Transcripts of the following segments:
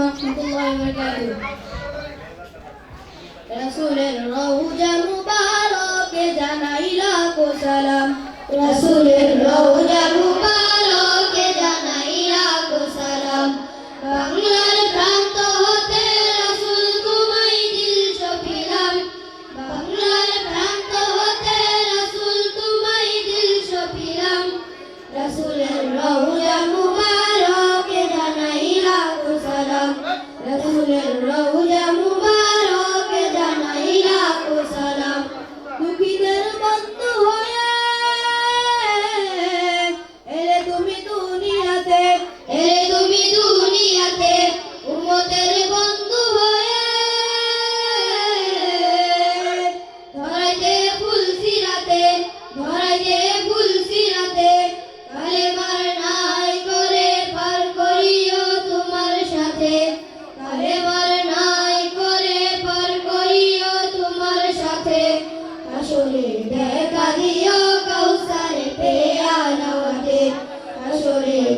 রহমতুল্লাহি ওয়া বারাকাতুহু রাসূলের রওজা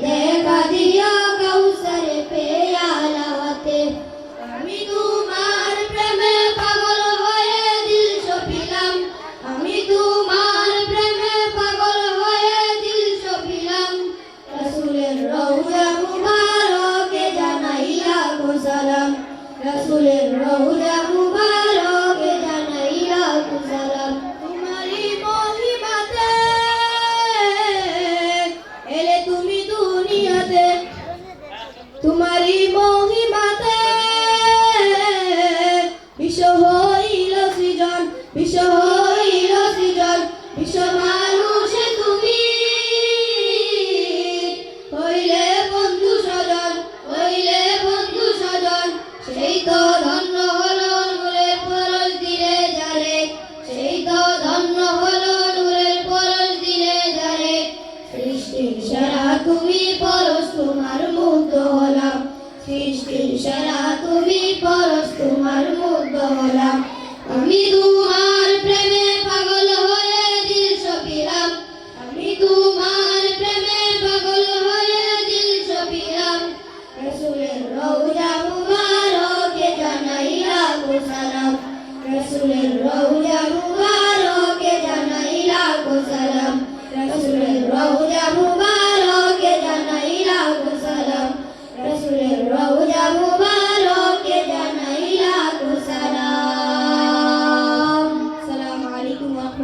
দেখা দিও কাউসারে পেয়া নওয়াতে আমি তোমার প্রেমে পাগল হয়ে দিল সপিলাম আমি তোমার প্রেমে পাগল হয়ে দিল সপিলাম রাসূলের রওজা মুবারকে জানাই লাখো সালাম রাসূলের রওজা মুবারকে তোমারই মহিমাতে বিশ্ব হইল সৃজন বিশ্ব হইল সৃজন বিশ্ব মানুষে তুমি। হইলে বন্ধু স্বজন, হইলে বন্ধু স্বজন, সেই তো ধন্য হলো নূরের পরশ দিলে যারে সেই তো ধন্য হলো নূরের পরশ দিলে যারে সৃষ্টির সারা তুমি পরশ, তোমার মুগ্ধ হলাম সৃষ্টির সারা তুমি পরশ তোমার মুগ্ধ হলাম আমি তোমার